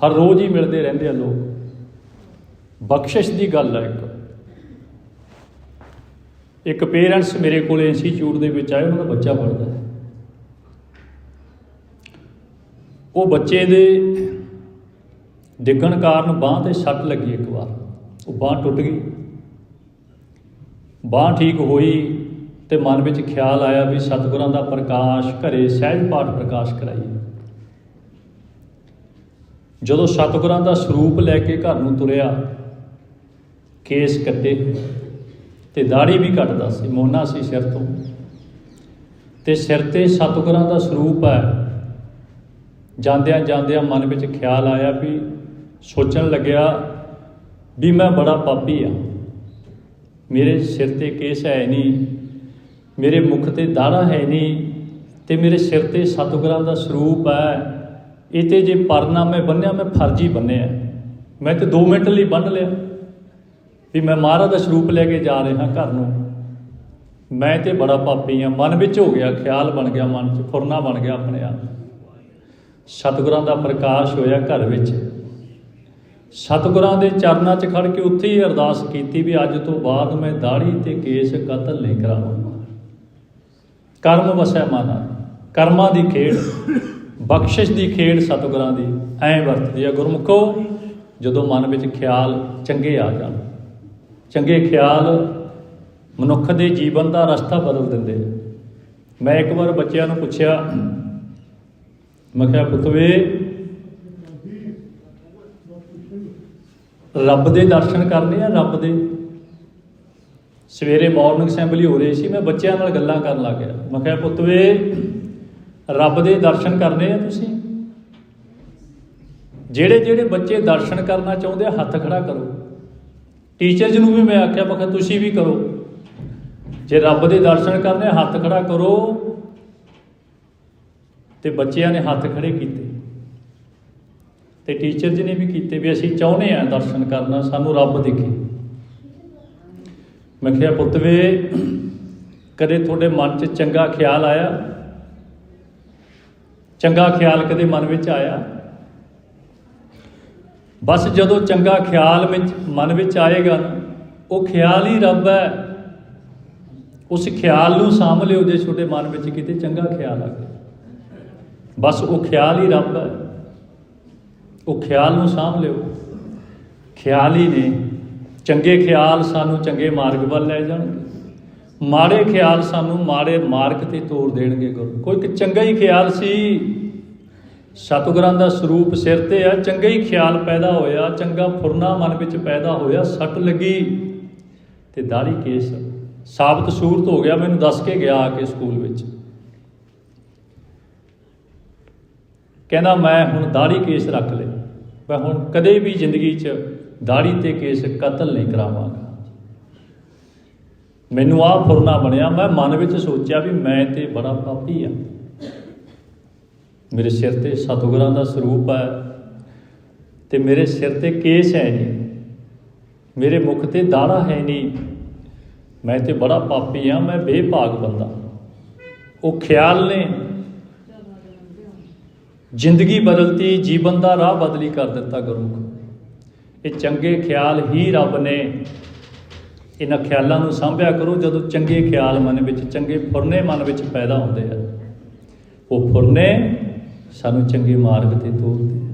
ਹਰ ਰੋਜ਼ ਹੀ ਮਿਲਦੇ ਰਹਿੰਦੇ ਆ ਲੋਕ। ਬਖਸ਼ਿਸ਼ ਦੀ ਗੱਲ ਹੈ ਇੱਕ। ਇੱਕ ਪੇਰੈਂਟਸ ਮੇਰੇ ਕੋਲ ਇੰਸਟੀਚਿਊਟ ਦੇ ਵਿੱਚ ਆਏ, ਉਹਨਾਂ ਦਾ ਬੱਚਾ ਪੜ੍ਹਦਾ ਉਹ ਬੱਚੇ ਦੇ ਡਿੱਗਣ ਕਾਰਨ ਬਾਹ ਤੇ ਸੱਟ ਲੱਗੀ ਇੱਕ ਵਾਰ। ਉਹ ਬਾਹ ਟੁੱਟ ਗਈ। ਬਾਹ ਠੀਕ ਹੋਈ ਤੇ ਮਨ ਵਿੱਚ ਖਿਆਲ ਆਇਆ ਵੀ ਸਤਿਗੁਰਾਂ ਦਾ ਪ੍ਰਕਾਸ਼ ਘਰੇ ਸਹਿਜ ਪਾਠ ਪ੍ਰਕਾਸ਼ ਕਰਾਈਏ। ਜਦੋਂ ਸਤਿਗੁਰਾਂ ਦਾ ਸਰੂਪ ਲੈ ਕੇ ਘਰ ਨੂੰ ਤੁਰਿਆ, ਕੇਸ ਕੱਟੇ ਤੇ ਦਾੜੀ ਵੀ ਕੱਟਦਾ ਸੀ, ਮੋਨਾ ਸੀ ਸਿਰ ਤੋਂ। ਤੇ ਸਿਰ ਤੇ ਸਤਿਗੁਰਾਂ ਦਾ ਸਰੂਪ ਹੈ। ਜਾਂਦਿਆਂ ਜਾਂਦਿਆਂ ਮਨ ਵਿੱਚ ਖਿਆਲ ਆਇਆ ਵੀ ਸੋਚਣ ਲੱਗਿਆ ਵੀ ਮੈਂ ਬੜਾ ਪਾਪੀ ਆ ਮੇਰੇ ਸਿਰ ਤੇ ਕੇਸ ਹੈ ਨਹੀਂ, ਮੇਰੇ ਮੁਖ ਤੇ ਦਾੜਾ ਹੈ ਨਹੀਂ ਤੇ ਮੇਰੇ ਸਿਰ ਤੇ ਸਤਿਗੁਰਾਂ ਦਾ ਸਰੂਪ ਹੈ। ਇਹ ਤੇ ਜੇ ਪਰਨਾ ਮੈਂ ਬੰਨਿਆ, ਮੈਂ ਫਰਜੀ ਬੰਨਿਆ। ਮੈਂ ਤੇ 2 ਮਿੰਟ ਲਈ ਬੰਨ ਲਿਆ। ਵੀ ਮੈਂ ਮਹਾਰਾਜ ਦਾ ਸਰੂਪ ਲੈ ਕੇ ਜਾ ਰਿਹਾ ਘਰ ਨੂੰ। ਮੈਂ ਤੇ ਬੜਾ ਪਾਪੀ ਆ ਮਨ ਵਿੱਚ ਹੋ ਗਿਆ, ਖਿਆਲ ਬਣ ਗਿਆ ਮਨ 'ਚ, ਫੁਰਨਾ ਬਣ ਗਿਆ ਆਪਣੇ ਆਪ ਸਤਿਗੁਰਾਂ ਦਾ ਪ੍ਰਕਾਸ਼ ਹੋਇਆ ਘਰ ਵਿੱਚ। ਸਤਿਗੁਰਾਂ ਦੇ ਚਰਨਾਂ 'ਚ ਖੜ ਕੇ ਉੱਥੇ ਹੀ ਅਰਦਾਸ ਕੀਤੀ ਵੀ ਅੱਜ ਤੋਂ ਬਾਅਦ ਮੈਂ ਦਾੜੀ ਤੇ ਕੇਸ ਕਤਲ ਨਹੀਂ ਕਰਾਵਾਂਗਾ। ਕਰਮ ਵਸੈ ਮਾਨਾ। ਕਰਮਾਂ ਦੀ ਖੇਡ। ਬਖਸ਼ਿਸ਼ ਦੀ ਖੇਡ ਸਤਿਗੁਰਾਂ ਦੀ, ਐਂ ਵਰਤਦੀ ਆ, ਗੁਰਮੁਖੋ, ਜਦੋਂ ਮਨ ਵਿੱਚ ਖਿਆਲ ਚੰਗੇ ਆ ਜਾਣ। ਚੰਗੇ ਖਿਆਲ ਮਨੁੱਖ ਦੇ ਜੀਵਨ ਦਾ ਰਸਤਾ ਬਦਲ ਦਿੰਦੇ ਮੈਂ ਇੱਕ ਵਾਰ ਬੱਚਿਆਂ ਨੂੰ ਪੁੱਛਿਆ, ਮੈਂ ਕਿਹਾ, ਪੁੱਤਵੇ, ਰੱਬ ਦੇ ਦਰਸ਼ਨ ਕਰਨੇ ਆ ਰੱਬ ਦੇ? ਸਵੇਰੇ ਮਾਰਨਿੰਗ ਅਸੈਂਬਲੀ ਹੋ ਰਹੀ ਸੀ, ਮੈਂ ਬੱਚਿਆਂ ਨਾਲ ਗੱਲਾਂ ਕਰਨ ਲੱਗ ਗਿਆ। ਮੈਂ ਕਿਹਾ, ਪੁੱਤਵੇ ਰੱਬ ਦੇ ਦਰਸ਼ਨ ਕਰਨੇ ਆ ਤੁਸੀਂ? ਜਿਹੜੇ ਜਿਹੜੇ ਬੱਚੇ ਦਰਸ਼ਨ ਕਰਨਾ ਚਾਹੁੰਦੇ ਆ, ਹੱਥ ਖੜਾ ਕਰੋ। ਟੀਚਰ ਜੀ ਨੂੰ ਵੀ ਮੈਂ ਆਖਿਆ, ਮੈਂ ਕਿਹਾ ਤੁਸੀਂ ਵੀ ਕਰੋ। ਜੇ ਰੱਬ ਦੇ ਦਰਸ਼ਨ ਕਰਨੇ ਹੱਥ ਖੜਾ ਕਰੋ। ਤੇ ਬੱਚਿਆਂ ਨੇ ਹੱਥ ਖੜੇ ਕੀਤੇ। ਤੇ ਟੀਚਰ ਜੀ ਨੇ ਵੀ ਕੀਤੇ ਵੀ ਅਸੀਂ ਚਾਹੁੰਦੇ ਆ ਦਰਸ਼ਨ ਕਰਨਾ, ਸਾਨੂੰ ਰੱਬ ਦਿਖੇ। ਮੈਂ ਕਿਹਾ, ਪੁੱਤਵੇ, ਕਦੇ ਤੁਹਾਡੇ ਮਨ 'ਚ ਚੰਗਾ ਖਿਆਲ ਆਇਆ? ਚੰਗਾ ਖਿਆਲ ਕਦੇ ਮਨ ਵਿੱਚ ਆਇਆ? ਬਸ ਜਦੋਂ ਚੰਗਾ ਖਿਆਲ ਵਿੱਚ ਮਨ ਵਿੱਚ ਆਏਗਾ ਨਾ, ਉਹ ਖਿਆਲ ਹੀ ਰੱਬ ਹੈ। ਉਸ ਖਿਆਲ ਨੂੰ ਸਾਂਭ ਲਿਓ ਜੇ ਤੁਹਾਡੇ ਮਨ ਵਿੱਚ ਕਿਤੇ ਚੰਗਾ ਖਿਆਲ ਆ ਗਿਆ। ਬਸ ਉਹ ਖਿਆਲ ਹੀ ਰੱਬ ਹੈ। ਉਹ ਖਿਆਲ ਨੂੰ ਸਾਂਭ ਲਿਓ। ਖਿਆਲ ਹੀ ਨੇ। ਚੰਗੇ ਖਿਆਲ ਸਾਨੂੰ ਚੰਗੇ ਮਾਰਗ ਵੱਲ ਲੈ ਜਾਣਗੇ। ਮਾੜੇ ਖਿਆਲ ਸਾਨੂੰ ਮਾੜੇ ਮਾਰਗ ਤੇ ਤੋਰ ਦੇਣਗੇ ਗੁਰੂ। ਕੋਈ ਇੱਕ ਚੰਗਾ ਹੀ ਖਿਆਲ ਸੀ, ਸਤਿਗੁਰਾਂ ਦਾ ਸਰੂਪ ਸਿਰ ਤੇ ਆ, ਚੰਗਾ ਹੀ ਖਿਆਲ ਪੈਦਾ ਹੋਇਆ, ਚੰਗਾ ਫੁਰਨਾ ਮਨ ਵਿੱਚ ਪੈਦਾ ਹੋਇਆ, ਸੱਟ ਲੱਗੀ ਤੇ ਦਾੜੀ ਕੇਸ। ਸਾਬਤ ਸੂਰਤ ਹੋ ਗਿਆ, ਮੈਨੂੰ ਦੱਸ ਕੇ ਗਿਆ ਆ ਕੇ ਸਕੂਲ ਵਿੱਚ। ਕਹਿੰਦਾ, ਮੈਂ ਹੁਣ ਦਾੜੀ ਕੇਸ ਰੱਖ ਲਏ ਮੈਂ ਹੁਣ ਕਦੇ ਵੀ ਜ਼ਿੰਦਗੀ 'ਚ ਦਾੜੀ ਤੇ ਕੇਸ ਕਤਲ ਨਹੀਂ ਕਰਾਵਾਂਗਾ। ਮੈਨੂੰ ਆਹ ਫੁਰਨਾ ਬਣਿਆ। ਮੈਂ ਮਨ ਵਿੱਚ ਸੋਚਿਆ ਵੀ ਮੈਂ ਤੇ ਬੜਾ ਪਾਪੀ ਆ। ਮੇਰੇ ਸਿਰ ਤੇ ਸਤਿਗੁਰਾਂ ਦਾ ਸਰੂਪ ਹੈ ਤੇ ਮੇਰੇ ਸਿਰ ਤੇ ਕੇਸ ਹੈ ਨਹੀਂ। ਮੇਰੇ ਮੁਖ ਤੇ ਦਾੜਾ ਹੈ ਨਹੀਂ। ਮੈਂ ਤੇ ਬੜਾ ਪਾਪੀ ਆ, ਮੈਂ ਬੇਭਾਗ ਬੰਦਾ। ਉਹ ਖਿਆਲ ਨੇ। ਜ਼ਿੰਦਗੀ ਬਦਲਤੀ, ਜੀਵਨ ਦਾ ਰਾਹ ਬਦਲੀ ਕਰ ਦਿੱਤਾ ਗੁਰਮੁਖ। ਇਹ ਚੰਗੇ ਖਿਆਲ ਹੀ ਰੱਬ ਨੇ। ਇਹਨਾਂ ਖਿਆਲਾਂ ਨੂੰ ਸਾਂਭਿਆ ਕਰੋ ਜਦੋਂ ਚੰਗੇ ਖਿਆਲ ਮਨ ਵਿੱਚ, ਚੰਗੇ ਫੁਰਨੇ ਮਨ ਵਿੱਚ ਪੈਦਾ ਹੁੰਦੇ ਆ। ਉਹ ਫੁਰਨੇ ਸਾਨੂੰ ਚੰਗੇ ਮਾਰਗ ਤੇ ਤੋਰਦੇ